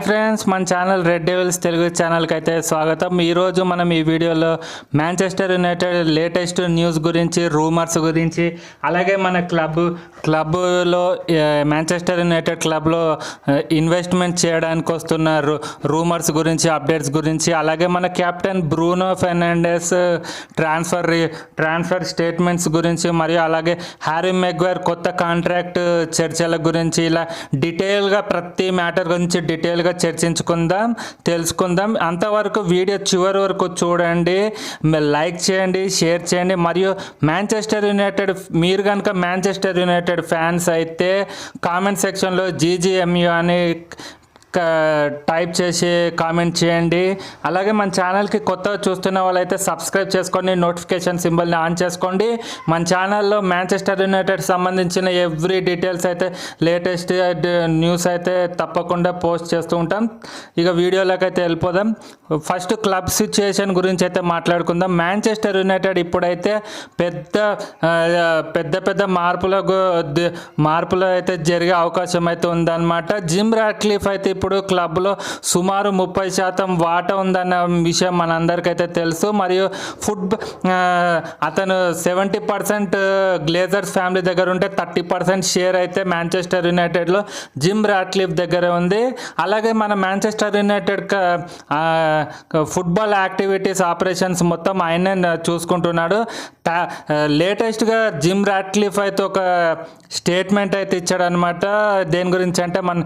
Friends మన channel red devils Telugu ఛానల్కి అయితే స్వాగతం ఈరోజు మనం ఈ వీడియోలో మాంచెస్టర్ యునైటెడ్ లేటెస్ట్ న్యూస్ గురించి రూమర్స్ గురించి అలాగే మన క్లబ్ క్లబ్లో మాంచెస్టర్ యునైటెడ్ క్లబ్లో ఇన్వెస్ట్మెంట్ చేయడానికి వస్తున్న రూమర్స్ గురించి అప్డేట్స్ గురించి అలాగే మన captain Bruno Fernandes transfer transfer statements గురించి మరియు అలాగే హ్యారీ మెగ్వైర్ కొత్త కాంట్రాక్ట్ చర్చల గురించి ఇలా డీటెయిల్గా ప్రతి మ్యాటర్ గురించి డీటెయిల్గా చర్చించుకుందాం తెలుసుకుందాం. అంతవరకు వీడియో చివరి వరకు చూడండి లైక్ చేయండి షేర్ చేయండి. మరియు మాంచెస్టర్ యునైటెడ్ మీరు కనుక మాంచెస్టర్ యునైటెడ్ ఫ్యాన్స్ అయితే కామెంట్ సెక్షన్లో జీజీఎంయు అని టైప్ చేసి కామెంట్ చేయండి. అలాగే మన ఛానల్కి కొత్తగా చూస్తున్న వాళ్ళైతే సబ్స్క్రైబ్ చేసుకొని నోటిఫికేషన్ సింబల్ని ఆన్ చేసుకోండి. మన ఛానల్లో మ్యాంచెస్టర్ యునైటెడ్ సంబంధించిన ఎవ్రీ డీటెయిల్స్ అయితే లేటెస్ట్ న్యూస్ అయితే తప్పకుండా పోస్ట్ చేస్తూ ఉంటాం. ఇక వీడియోలోకి అయితే వెళ్ళిపోదాం. ఫస్ట్ క్లబ్ సిచ్యుయేషన్ గురించి అయితే మాట్లాడుకుందాం. మ్యాంచెస్టర్ యునైటెడ్ ఇప్పుడైతే పెద్ద పెద్ద పెద్ద మార్పుల మార్పులు అయితే జరిగే అవకాశం అయితే ఉందన్నమాట. జిమ్ రాట్లీఫ్ అయితే ఇప్పుడు ఇప్పుడు క్లబ్లో సుమారు ముప్పై శాతం వాటా ఉందన్న విషయం మనందరికైతే తెలుసు. మరియు ఫుడ్ అతను సెవెంటీ పర్సెంట్ గ్లేజర్స్ ఫ్యామిలీ దగ్గర ఉంటే థర్టీ పర్సెంట్ షేర్ అయితే మాంచెస్టర్ యునైటెడ్లో జిమ్ రాట్లిఫ్ దగ్గర ఉంది. అలాగే మన Manchester United football activities operations మొత్తం ఆయనే చూసుకుంటున్నాడు. లేటెస్ట్గా జిమ్ రాట్లిఫ్ అయితే ఒక స్టేట్మెంట్ అయితే ఇచ్చాడనమాట దేని గురించి అంటే మన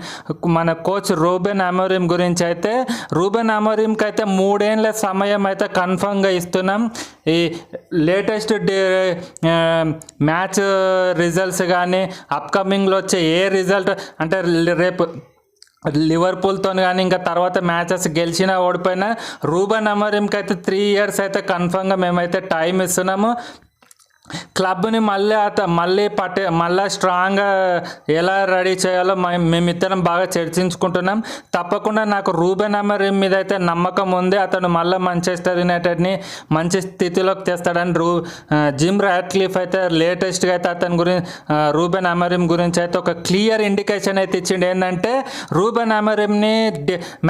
మన కోచ్ రూబెన్ అమోరిం గురించి అయితే రూబెన్ అమోరిమ్కి అయితే మూడేళ్ళ సమయం అయితే కన్ఫర్మ్గా ఇస్తున్నాం. ఈ లేటెస్ట్ మ్యాచ్ రిజల్ట్స్ కానీ అప్కమింగ్లో వచ్చే ఏ రిజల్ట్ అంటే రేపు లివర్పూల్తో కానీ ఇంకా తర్వాత మ్యాచెస్ గెలిచినా ఓడిపోయినా రూబన్ అమరింకి అయితే త్రీ ఇయర్స్ అయితే కన్ఫర్మ్గా మేమైతే టైం ఇస్తున్నాము. క్లబ్ని మళ్ళీ అత మళ్ళీ పట్టే మళ్ళీ స్ట్రాంగ్గా ఎలా రెడీ చేయాలో మేమిద్దరం బాగా చర్చించుకుంటున్నాం. తప్పకుండా నాకు రూబెన్ అమరీం మీద అయితే నమ్మకం ఉంది. అతను మళ్ళీ మంచెస్టర్ యునైటెడ్ని మంచి స్థితిలోకి తెస్తాడని రూ జిమ్ రాట్లీఫ్ అయితే లేటెస్ట్గా అయితే అతని గురించి రూబెన్ అమరీం గురించి అయితే ఒక క్లియర్ ఇండికేషన్ అయితే ఇచ్చిండు. ఏంటంటే రూబెన్ అమరీంని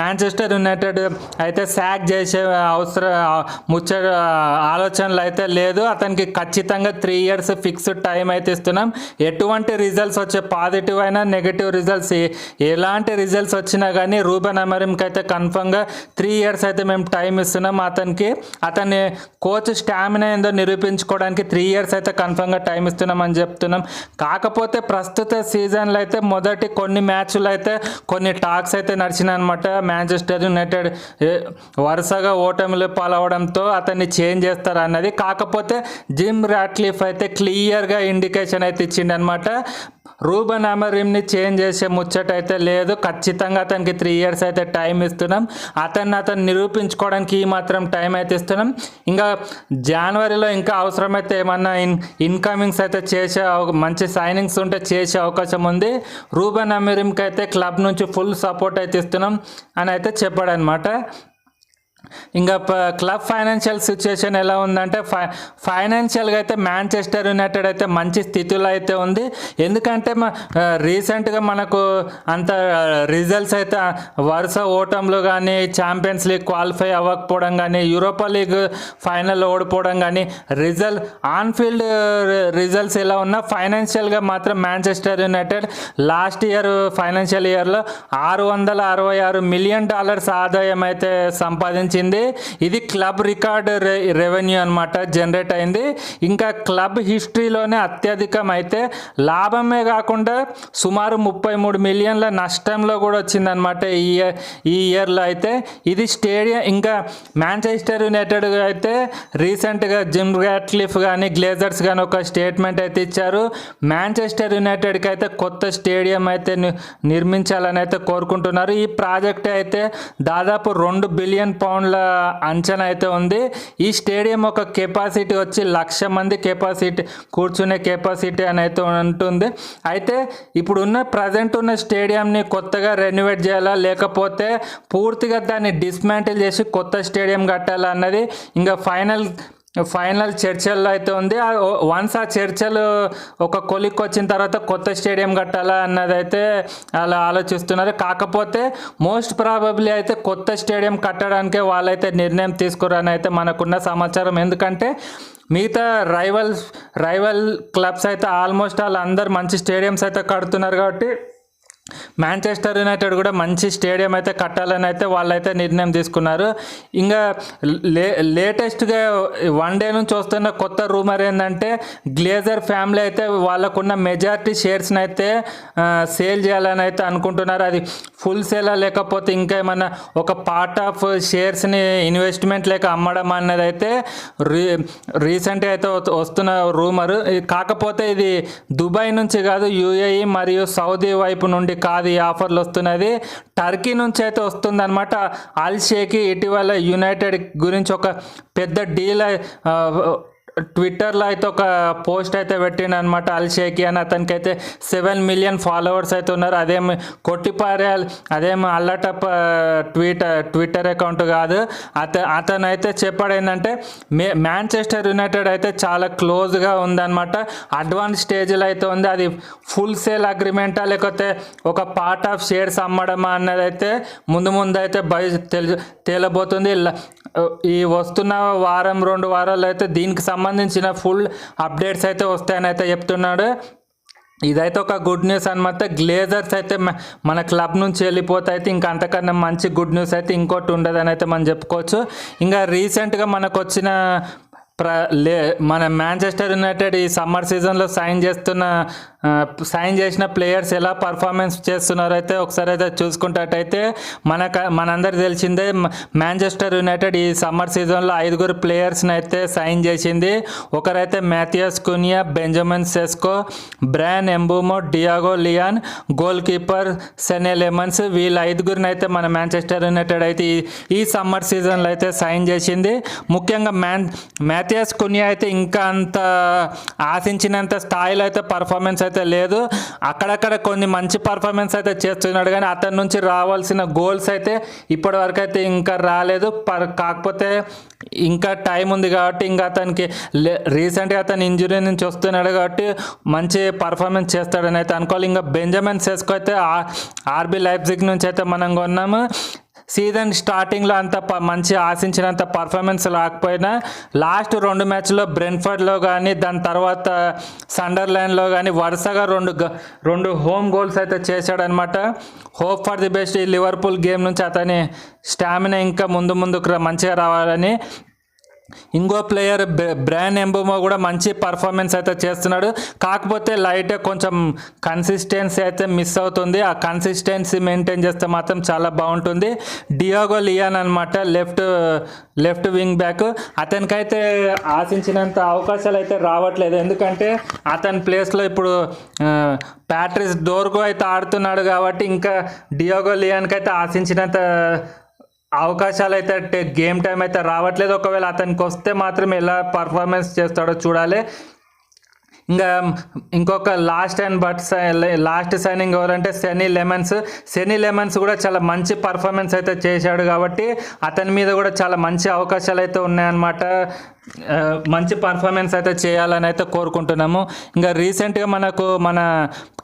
మాంచెస్టర్ యునైటెడ్ అయితే శాక్ చేసే అవసరం ముచ్చ ఆలోచనలు అయితే లేదు. అతనికి ఖచ్చితంగా త్రీ ఇయర్స్ ఫిక్స్డ్ టైం అయితే ఇస్తున్నాం. ఎటువంటి రిజల్ట్స్ వచ్చే పాజిటివ్ అయినా నెగిటివ్ రిజల్ట్స్ ఎలాంటి రిజల్ట్స్ వచ్చినా కానీ రూబెన్ అమరింకి అయితే కన్ఫర్మ్గా త్రీ ఇయర్స్ అయితే మేము టైం ఇస్తున్నాం అతనికి. అతని కోచ్ స్టామినా ఏందో నిరూపించుకోవడానికి త్రీ ఇయర్స్ అయితే కన్ఫర్మ్గా టైం ఇస్తున్నాం అని చెప్తున్నాం. కాకపోతే ప్రస్తుత సీజన్లో అయితే మొదటి కొన్ని మ్యాచ్లు అయితే కొన్ని టాక్స్ అయితే నడిచినాయి అనమాట మాంచెస్టర్ యునైటెడ్ వరుసగా ఓటమిలు పాలవడంతో అతన్ని చేంజ్ చేస్తారు అన్నది కాకపోతే జిమ్ రాట్లీఫ్ అయితే క్లియర్గా ఇండికేషన్ అయితే ఇచ్చిండనమాట. రూబన్ అమరీంని చేంజ్ చేసే ముచ్చట అయితే లేదు. ఖచ్చితంగా అతనికి త్రీ ఇయర్స్ అయితే టైం ఇస్తున్నాం. అతన్ని అతను నిరూపించుకోవడానికి ఈ మాత్రం టైం అయితే ఇస్తున్నాం. ఇంకా జనవరిలో ఇంకా అవసరమైతే ఏమన్నా ఇన్ ఇన్కమింగ్స్ అయితే చేసే మంచి సైనింగ్స్ ఉంటే చేసే అవకాశం ఉంది. రూబన్ అమీరింకి అయితే క్లబ్ నుంచి ఫుల్ సపోర్ట్ అయితే ఇస్తున్నాం అని అయితే చెప్పాడనమాట. ఇంకా క్లబ్ ఫైనాన్షియల్ సిచ్యుయేషన్ ఎలా ఉందంటే ఫై ఫైనాన్షియల్గా అయితే మాంచెస్టర్ యునైటెడ్ అయితే మంచి స్థితిలో అయితే ఉంది. ఎందుకంటే మా రీసెంట్గా మనకు అంత రిజల్ట్స్ అయితే వరుస ఓటంలు కానీ ఛాంపియన్స్ లీగ్ క్వాలిఫై అవ్వకపోవడం కానీ యూరోపా లీగ్ ఫైనల్ ఓడిపోవడం కానీ రిజల్ట్ ఆన్ఫీల్డ్ రిజల్ట్స్ ఎలా ఉన్నా ఫైనాన్షియల్గా మాత్రం Manchester United last year financial ఇయర్లో ఆరు వందల అరవై ఆరు మిలియన్ డాలర్స్ ఆదాయం అయితే సంపాదించి సంపాదించింది ఇది క్లబ్ రికార్డ్ రెవెన్యూ అనమాట జనరేట్ అయింది. ఇంకా క్లబ్ హిస్టరీలోనే అత్యధికం అయితే లాభమే కాకుండా సుమారు ముప్పై మూడు మిలియన్ల నష్టంలో కూడా వచ్చిందనమాట ఈ ఇయర్ ఈ ఇయర్లో అయితే. ఇది స్టేడియం ఇంకా మాంచెస్టర్ యునైటెడ్ అయితే రీసెంట్గా జిమ్ గ్యాట్లిఫ్ కానీ గ్లేజర్స్ కానీ ఒక స్టేట్మెంట్ అయితే ఇచ్చారు. మాంచెస్టర్ యునైటెడ్కి అయితే కొత్త స్టేడియం అయితే నిర్మించాలని అయితే కోరుకుంటున్నారు. ఈ ప్రాజెక్ట్ అయితే దాదాపు రెండు బిలియన్ పౌండ్ల అంచనా అయితే ఉంది. ఈ స్టేడియం ఒక కెపాసిటీ వచ్చి లక్ష మంది కెపాసిటీ కూర్చునే కెపాసిటీ అని అయితే ఉంటుంది. అయితే ఇప్పుడు ఉన్న ప్రజెంట్ ఉన్న స్టేడియంని కొత్తగా రెన్యువేట్ చేయాలా? లేకపోతే పూర్తిగా దాన్ని డిస్మాంటిల్ చేసి కొత్త స్టేడియం కట్టాలా అన్నది ఇంకా ఫైనల్ ఫైనల్ చర్చల్లో అయితే ఉంది. వన్స్ ఆ చర్చలు ఒక కొలిక్ వచ్చిన తర్వాత కొత్త స్టేడియం కట్టాలా అన్నది అయితే అలా ఆలోచిస్తున్నారు. కాకపోతే మోస్ట్ ప్రాబబ్లీ అయితే కొత్త స్టేడియం కట్టడానికే వాళ్ళైతే నిర్ణయం తీసుకురని అయితే మనకున్న సమాచారం. ఎందుకంటే మిగతా రైవల్ రైవల్ క్లబ్స్ అయితే ఆల్మోస్ట్ వాళ్ళు అందరు మంచి స్టేడియంస్ అయితే కడుతున్నారు కాబట్టి మాంచెస్టర్ యునైటెడ్ కూడా మంచి స్టేడియం అయితే కట్టాలని అయితే వాళ్ళైతే నిర్ణయం తీసుకున్నారు. ఇంకా లే లేటెస్ట్గా వన్ డే నుంచి వస్తున్న కొత్త రూమర్ ఏంటంటే గ్లేజర్ ఫ్యామిలీ అయితే వాళ్ళకున్న మెజారిటీ షేర్స్ని అయితే సేల్ చేయాలని అయితే అనుకుంటున్నారు. అది ఫుల్ సేలా లేకపోతే ఇంకా ఏమన్నా ఒక పార్ట్ ఆఫ్ షేర్స్ని ఇన్వెస్ట్మెంట్ లేక అమ్మడం అన్నది అయితే రీ రీసెంట్గా అయితే వస్తున్న రూమరు. కాకపోతే ఇది దుబాయ్ నుంచి కాదు యూఏఈ మరియు సౌదీ వైపు నుండి కాదు ఈ ఆఫర్లు వస్తున్నది. టర్కీ నుంచి అయితే వస్తుంది అనమాట అల్ షేకి ఇటీవల యునైటెడ్ గురించి ఒక పెద్ద డీల్ ట్విట్టర్లో అయితే ఒక పోస్ట్ అయితే పెట్టిండు అనమాట అల్ షేకి అని అతనికి అయితే సెవెన్ మిలియన్ ఫాలోవర్స్ అయితే ఉన్నారు. అదేం కొట్టిపారేయాలి అదేం అల్లటప్ ట్వీట్ ట్విట్టర్ అకౌంట్ కాదు. అత అతను అయితే చెప్పాడు ఏంటంటే మే మ్యాంచెస్టర్ యునైటెడ్ అయితే చాలా క్లోజ్గా ఉందన్నమాట. అడ్వాన్స్ స్టేజ్లో అయితే ఉంది. అది ఫుల్ సేల్ అగ్రిమెంటా? లేకపోతే ఒక పార్ట్ ఆఫ్ షేర్స్ అమ్మడమా అన్నది అయితే ముందు ముందు అయితే బయ తెలి తేలబోతుంది. ఈ వస్తున్న వారం రెండు వారాలు అయితే దీనికి సంబంధించిన ఫుల్ అప్డేట్స్ అయితే వస్తాయని అయితే చెప్తున్నాడు. ఇదైతే ఒక గుడ్ న్యూస్ అనమాట గ్లేజర్స్ అయితే మన క్లబ్ నుంచి వెళ్ళిపోతే అయితే ఇంకా అంతకన్నా మంచి గుడ్ న్యూస్ అయితే ఇంకోటి ఉండదని అయితే మనం చెప్పుకోవచ్చు. ఇంకా రీసెంట్గా మనకు వచ్చిన ప్ర లే మన మాంచెస్టర్ యునైటెడ్ ఈ సమ్మర్ సీజన్లో సైన్ చేస్తున్న సైన్ చేసిన ప్లేయర్స్ ఎలా పర్ఫార్మెన్స్ చేస్తున్నారో అయితే ఒకసారి అయితే చూసుకున్నట్టయితే మనక మనందరికి తెలిసిందే మాంచెస్టర్ యునైటెడ్ ఈ సమ్మర్ సీజన్లో ఐదుగురు ప్లేయర్స్ని అయితే సైన్ చేసింది. ఒకరైతే Matheus Cunha Benjamin Sesko Bryan Mbeumo Diego Leon goalkeeper Senne Lammens వీళ్ళ ఐదుగురిని అయితే మన మాంచెస్టర్ యునైటెడ్ అయితే ఈ ఈ సమ్మర్ సీజన్లో అయితే సైన్ చేసింది. ముఖ్యంగా మ్యాన్ మ్యాథియస్ కునియా అయితే ఇంకా అంత ఆశించినంత స్థాయిలో అయితే పర్ఫార్మెన్స్ అయితే లేదు. అక్కడక్కడ కొన్ని మంచి పర్ఫార్మెన్స్ అయితే చేస్తున్నాడు. కానీ అతని నుంచి రావాల్సిన గోల్స్ అయితే ఇప్పటివరకు అయితే ఇంకా రాలేదు. పర్ కాకపోతే ఇంకా టైం ఉంది కాబట్టి ఇంకా అతనికి రీసెంట్గా అతను ఇంజురీ నుంచి వస్తున్నాడు కాబట్టి మంచి పర్ఫార్మెన్స్ చేస్తాడని అయితే అనుకోవాలి. ఇంకా బెంజమిన్ సెస్కో అయితే ఆర్బీ లైఫ్జిక్ నుంచి అయితే మనం కొన్నాము. సీజన్ స్టార్టింగ్లో అంత ప మంచి ఆశించినంత పర్ఫార్మెన్స్ రాకపోయినా లాస్ట్ రెండు మ్యాచ్లో బ్రెన్ఫర్డ్లో కానీ దాని తర్వాత సండర్లాండ్లో కానీ వరుసగా రెండు గ- రెండు హోమ్ గోల్స్ అయితే చేశాడనమాట హోప్ ఫర్ ది బెస్ట్ ఈ లివర్పూల్ గేమ్ నుంచి అతని స్టామినా ఇంకా ముందు ముందుకు మంచిగా రావాలని ఇంకో ప్లేయర్ బ్రాన్ ఎంబోమో కూడా మంచి పర్ఫార్మెన్స్ అయితే చేస్తున్నాడు. కాకపోతే లైట్ కొంచెం కన్సిస్టెన్సీ అయితే మిస్ అవుతుంది. ఆ కన్సిస్టెన్సీ మెయింటైన్ చేస్తే మాత్రం చాలా బాగుంటుంది. డియాగో లియాన్ అనమాట లెఫ్ట్ లెఫ్ట్ వింగ్ బ్యాక్ అతనికైతే ఆశించినంత అవకాశాలు అయితే రావట్లేదు. ఎందుకంటే అతని ప్లేస్లో ఇప్పుడు ప్యాట్రిస్ డోర్గో అయితే ఆడుతున్నాడు కాబట్టి ఇంకా డియాగో లియాన్కి అయితే ఆశించినంత అవకాశాలు అయితే గేమ్ టైం అయితే రావట్లేదు. ఒకవేళ అతనికి వస్తే మాత్రం ఎలా పర్ఫార్మెన్స్ చేస్తాడో చూడాలి. ఇంకా ఇంకొక last and but last signing ఎవరంటే సెనీ లెమన్స్ సెనీ లెమన్స్ కూడా చాలా మంచి పర్ఫార్మెన్స్ అయితే చేశాడు కాబట్టి అతని మీద కూడా చాలా మంచి అవకాశాలు అయితే ఉన్నాయన్నమాట. మంచి పర్ఫార్మెన్స్ అయితే చేయాలని అయితే కోరుకుంటున్నాము. ఇంకా రీసెంట్గా మనకు మన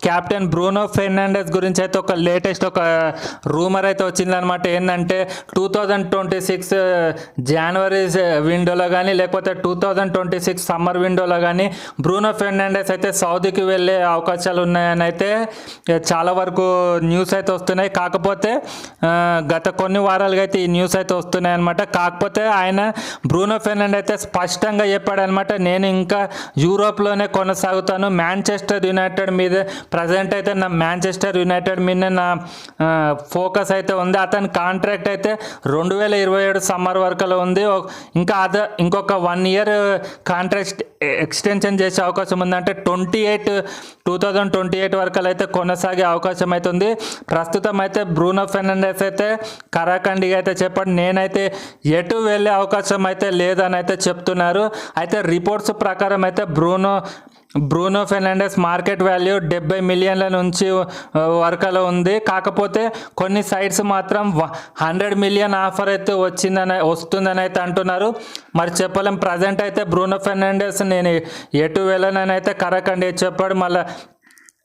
కెప్టెన్ బ్రూనో ఫెర్నాండెస్ గురించి అయితే ఒక లేటెస్ట్ ఒక రూమర్ అయితే వచ్చిందనమాట ఏంటంటే టూ థౌజండ్ ట్వంటీ సిక్స్ జనవరి విండోలో కానీ లేకపోతే two thousand twenty six summer విండోలో కానీ బ్రూనో ఫెర్నాండెస్ అయితే సౌదీకి వెళ్ళే అవకాశాలు ఉన్నాయని అయితే చాలా వరకు న్యూస్ అయితే వస్తున్నాయి. కాకపోతే గత కొన్ని వారాలుగా అయితే ఈ న్యూస్ అయితే వస్తున్నాయి అనమాట కాకపోతే ఆయన బ్రూనో ఫెర్నాండెస్ అయితే స్పష్టంగా చెప్పాడనమాట. నేను ఇంకా యూరోప్లోనే కొనసాగుతాను. మ్యాంచెస్టర్ యునైటెడ్ మీద ప్రజెంట్ అయితే నా మ్యాంచెస్టర్ యునైటెడ్ మీద నా ఫోకస్ అయితే ఉంది. అతని కాంట్రాక్ట్ అయితే రెండు వేల ఇరవై ఏడు సమ్మర్ వరకులో ఉంది. ఇంకా అద ఇంకొక వన్ ఇయర్ కాంట్రాక్ట్ ఎక్స్టెన్షన్ చేసే అవకాశం ఉంది అంటే twenty eight two thousand twenty eight వరకు అయితే కొనసాగే అవకాశం అయితే ఉంది. ప్రస్తుతం అయితే బ్రూనో ఫెర్నాండెస్ అయితే కరాఖండిగా అయితే చెప్పండి. నేనైతే ఎటు వెళ్ళే అవకాశం అయితే లేదని అయితే చెప్ చెప్తున్నారు. అయితే రిపోర్ట్స్ ప్రకారం అయితే Bruno Bruno Fernandes market value డెబ్బై మిలియన్ల నుంచి ఆ, వరకలో ఉంది. కాకపోతే కొన్ని సైట్స్ మాత్రం హండ్రెడ్ మిలియన్ ఆఫర్ అయితే వచ్చిందని వస్తుందని అయితే అంటున్నారు. మరి చెప్పలేం ప్రజెంట్ అయితే బ్రూనో ఫెర్నాండెస్ నేను ఎటు వెళ్ళనని అయితే కరెక్ట్ అండి చెప్పాడు. మళ్ళీ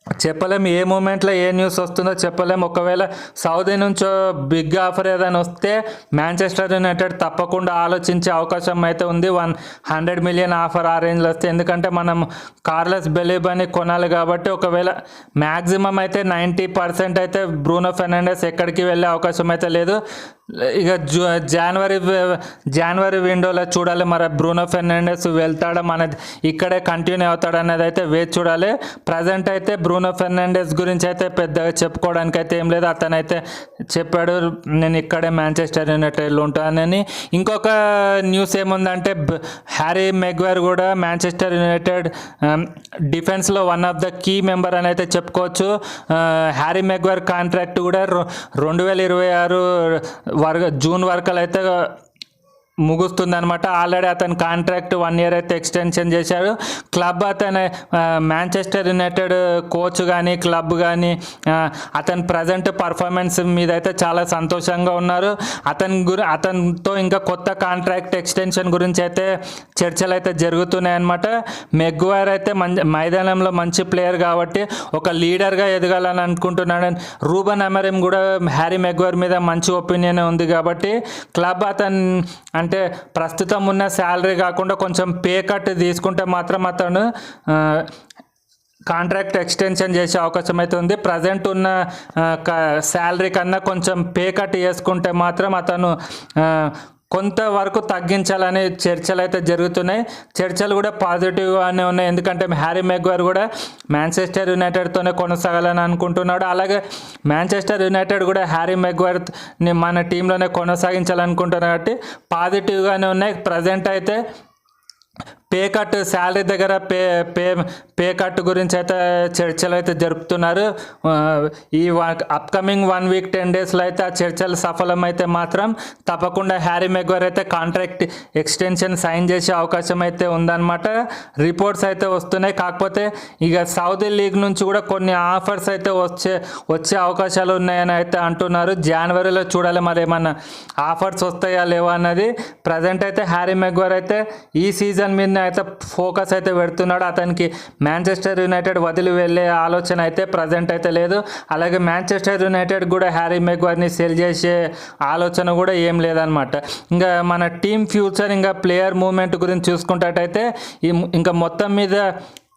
చెప్పలేము ఏ మూమెంట్లో ఏ న్యూస్ వస్తుందో చెప్పలేము. ఒకవేళ సౌదీ నుంచో బిగ్ ఆఫర్ ఏదైనా వస్తే మాంచెస్టర్ యునైటెడ్ తప్పకుండా ఆలోచించే అవకాశం అయితే ఉంది. వన్ హండ్రెడ్ మిలియన్ ఆఫర్ ఆ రేంజ్లో వస్తే ఎందుకంటే మనం కార్లెస్ బెలీబని కొనాలి కాబట్టి ఒకవేళ మ్యాక్సిమం అయితే నైంటీ పర్సెంట్ అయితే బ్రూనో ఫెర్నాండెస్ ఎక్కడికి వెళ్ళే అవకాశం అయితే లేదు. ఇక జూ జనవరి జనవరి విండోలో చూడాలి. మరి బ్రూనో ఫెర్నాండెస్ వెళ్తాడా? మనది ఇక్కడే కంటిన్యూ అవుతాడనేది అయితే వేచి చూడాలి. ప్రజెంట్ అయితే బ్రూనో ఫెర్నాండెస్ గురించి అయితే పెద్దగా చెప్పుకోవడానికి అయితే ఏం లేదు. అతనైతే చెప్పాడు నేను ఇక్కడే మాంచెస్టర్ యునైటెడ్లో ఉంటానని ఇంకొక న్యూస్ ఏముందంటే హ్యారీ మెగ్వేర్ కూడా మాంచెస్టర్ యునైటెడ్ డిఫెన్స్లో one of the key member అని అయితే చెప్పుకోవచ్చు. హ్యారీ మెగ్వేర్ కాంట్రాక్ట్ కూడా రొ- రెండు వేల ఇరవై ఆరు వరకు జూన్ వరకు అయితే ముగుస్తుంది అనమాట ఆల్రెడీ అతని కాంట్రాక్ట్ వన్ ఇయర్ అయితే ఎక్స్టెన్షన్ చేశాడు. క్లబ్ అతను మాంచెస్టర్ యునైటెడ్ కోచ్ కానీ క్లబ్ కానీ అతని ప్రజెంట్ పర్ఫార్మెన్స్ మీద అయితే చాలా సంతోషంగా ఉన్నారు. అతని గురి అతనితో ఇంకా కొత్త కాంట్రాక్ట్ ఎక్స్టెన్షన్ గురించి అయితే చర్చలు అయితే జరుగుతున్నాయి అనమాట మెగ్వైర్ అయితే మంచి మైదానంలో మంచి ప్లేయర్ కాబట్టి ఒక లీడర్గా ఎదగాలని అనుకుంటున్నాడు. రూబన్ అమరిం కూడా హ్యారీ మెగ్వైర్ మీద మంచి ఒపీనియన్ ఉంది కాబట్టి క్లబ్ అతను అంటే ప్రస్తుతం ఉన్న శాలరీ కాకుండా కొంచెం పే కట్ తీసుకుంటే మాత్రం అతను కాంట్రాక్ట్ ఎక్స్టెన్షన్ చేసే అవకాశం అయితే ఉంది. ప్రజెంట్ ఉన్న శాలరీ కన్నా కొంచెం పే కట్ చేసుకుంటే మాత్రం అతను కొంతవరకు తగ్గించాలని చర్చలు అయితే జరుగుతున్నాయి. చర్చలు కూడా పాజిటివ్గానే ఉన్నాయి. ఎందుకంటే హ్యారీ మెగ్వర్ కూడా మ్యాంచెస్టర్ యునైటెడ్తోనే కొనసాగాలని అనుకుంటున్నాడు. అలాగే మ్యాంచెస్టర్ యునైటెడ్ కూడా హ్యారీ మెగ్వర్ని మన టీంలోనే కొనసాగించాలనుకుంటున్నాడు. కాబట్టి పాజిటివ్గానే ఉన్నాయి. ప్రజెంట్ అయితే పే కట్ శాలరీ దగ్గర పే పే పే కట్ గురించి అయితే చర్చలు అయితే జరుపుతున్నారు. ఈ అప్కమింగ్ వన్ వీక్ టెన్ డేస్లో అయితే ఆ చర్చలు సఫలమైతే మాత్రం తప్పకుండా హ్యారీ మెగ్వర్ అయితే కాంట్రాక్ట్ ఎక్స్టెన్షన్ సైన్ చేసే అవకాశం అయితే ఉందన్నమాట. రిపోర్ట్స్ అయితే వస్తున్నాయి. కాకపోతే ఇక సౌదీ లీగ్ నుంచి కూడా కొన్ని ఆఫర్స్ అయితే వచ్చే వచ్చే అవకాశాలు ఉన్నాయని అయితే అంటున్నారు. జనవరిలో చూడాలి మరి ఏమన్నా ఆఫర్స్ వస్తాయా లేవా అన్నది. ప్రజెంట్ అయితే హ్యారీ మెగ్వర్ అయితే ఈ సీజన్ మీద అయితే ఫోకస్ అయితే పెడుతున్నాడు. అతనికి మాంచెస్టర్ యునైటెడ్ వదిలి వెళ్ళే ఆలోచన అయితే ప్రజెంట్ అయితే లేదు. అలాగే మాంచెస్టర్ యునైటెడ్ కూడా హ్యారీ మెగ్వర్ని సెల్ చేసే ఆలోచన కూడా ఏం లేదనమాట ఇంకా మన టీం ఫ్యూచర్ ఇంకా ప్లేయర్ మూమెంట్ గురించి చూసుకున్నట్టయితే ఈ ఇంకా మొత్తం మీద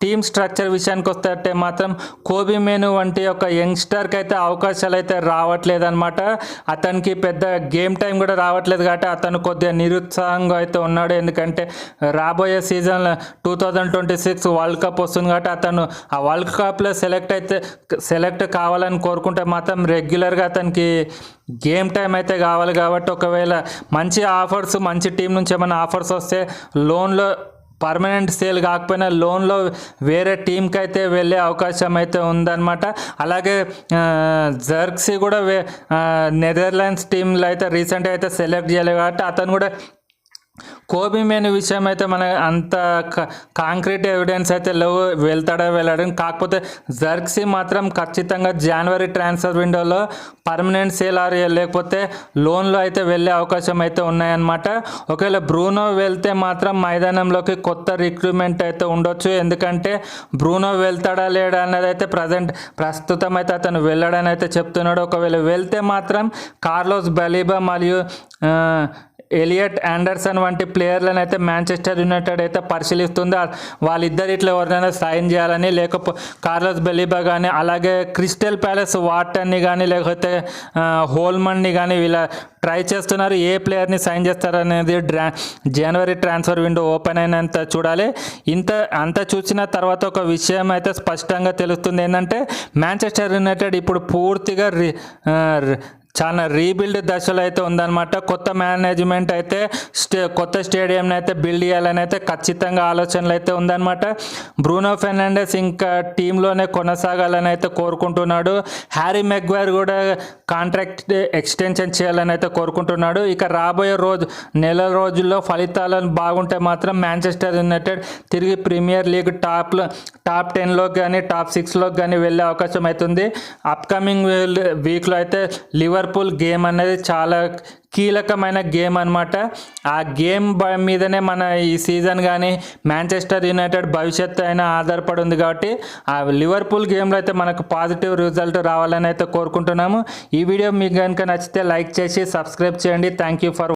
టీమ్ స్ట్రక్చర్ విషయానికి వస్తే మాత్రం కోబీ మేను వంటి ఒక యంగ్స్టర్కి అయితే అవకాశాలు అయితే రావట్లేదు అనమాట అతనికి పెద్ద గేమ్ టైం కూడా రావట్లేదు కాబట్టి అతను కొద్దిగా నిరుత్సాహంగా అయితే ఉన్నాడు. ఎందుకంటే రాబోయే season two thousand twenty six world cup వస్తుంది కాబట్టి అతను ఆ వరల్డ్ కప్లో సెలెక్ట్ అయితే సెలెక్ట్ కావాలని కోరుకుంటే మాత్రం రెగ్యులర్గా అతనికి గేమ్ టైం అయితే కావాలి కాబట్టి ఒకవేళ మంచి ఆఫర్స్ మంచి టీం నుంచి ఏమైనా ఆఫర్స్ వస్తే లోన్లో పర్మనెంట్ సేల్ కాకపోయినా లోన్లో వేరే టీంకి అయితే వెళ్ళే అవకాశం అయితే ఉందన్నమాట. అలాగే జర్క్సీ కూడా నెదర్లాండ్స్ టీంలో అయితే రీసెంట్గా అయితే సెలెక్ట్ చేయలేదు కాబట్టి అతను కూడా కోబీ మేను విషయం అయితే మన అంత కాంక్రీట్ ఎవిడెన్స్ అయితే లేవు వెళ్తాడో వెళ్ళాడు కాకపోతే జర్క్సీ మాత్రం ఖచ్చితంగా జనవరి ట్రాన్స్ఫర్ విండోలో పర్మనెంట్ సేల్ ఆర్ లేకపోతే లోన్లో అయితే వెళ్ళే అవకాశం అయితే ఉన్నాయన్నమాట. ఒకవేళ బ్రూనో వెళ్తే మాత్రం మైదానంలోకి కొత్త రిక్రూట్మెంట్ అయితే ఉండొచ్చు. ఎందుకంటే బ్రూనో వెళ్తాడా లేడా అన్నది అయితే ప్రజెంట్ ప్రస్తుతం అయితే అతను వెళ్ళాడని అయితే చెప్తున్నాడు. ఒకవేళ వెళ్తే మాత్రం కార్లోస్ బలీబా మరియు ఎలియట్ ఆండర్సన్ వంటి ప్లేయర్లను అయితే మాంచెస్టర్ యునైటెడ్ అయితే పరిశీలిస్తుంది వాళ్ళిద్దరు ఇట్లా ఎవరినైనా సైన్ చేయాలని లేకపోతే కార్లోస్ బెలిబా కానీ అలాగే క్రిస్టల్ ప్యాలెస్ వాటర్ని కానీ లేకపోతే హోల్మన్ని కానీ వీళ్ళ ట్రై చేస్తున్నారు. ఏ ప్లేయర్ని సైన్ చేస్తారనేది డ్రా జనవరి ట్రాన్స్ఫర్ విండో ఓపెన్ అయినంత చూడాలి. ఇంత అంత చూసిన తర్వాత ఒక విషయం అయితే స్పష్టంగా తెలుస్తుంది. ఏంటంటే మాంచెస్టర్ యునైటెడ్ ఇప్పుడు పూర్తిగా రి- చాలా రీబిల్డ్ దశలో అయితే ఉందన్నమాట. కొత్త మేనేజ్మెంట్ అయితే స్టే కొత్త స్టేడియంని అయితే బిల్డ్ చేయాలని అయితే ఖచ్చితంగా ఆలోచనలు అయితే ఉందన్నమాట. బ్రూనో ఫెర్నాండెస్ ఇంకా టీంలోనే కొనసాగాలని అయితే కోరుకుంటున్నాడు. హ్యారీ మెగ్వైర్ కూడా కాంట్రాక్ట్ ఎక్స్టెన్షన్ చేయాలని అయితే కోరుకుంటున్నాడు. ఇక రాబోయే రోజు నెల రోజుల్లో ఫలితాలను బాగుంటే మాత్రం మాంచెస్టర్ యునైటెడ్ తిరిగి ప్రీమియర్ లీగ్ టాప్లో టాప్ టెన్లోకి కానీ టాప్ సిక్స్లోకి కానీ వెళ్ళే అవకాశం అవుతుంది అప్కమింగ్ వీక్లో అయితే లివర్పూల్ గేమ్ అనేది చాలా కీలకమైన గేమ్ అనమాట ఆ గేమ్ మీదనే మన ఈ సీజన్ కానీ మాంచెస్టర్ యునైటెడ్ భవిష్యత్తు అయినా ఆధారపడి ఉంది కాబట్టి ఆ లివర్పూల్ గేమ్లో అయితే మనకు పాజిటివ్ రిజల్ట్ రావాలని అయితే కోరుకుంటున్నాము. ఈ వీడియో మీకు కనుక నచ్చితే లైక్ చేసి సబ్స్క్రైబ్ చేయండి. Thank you for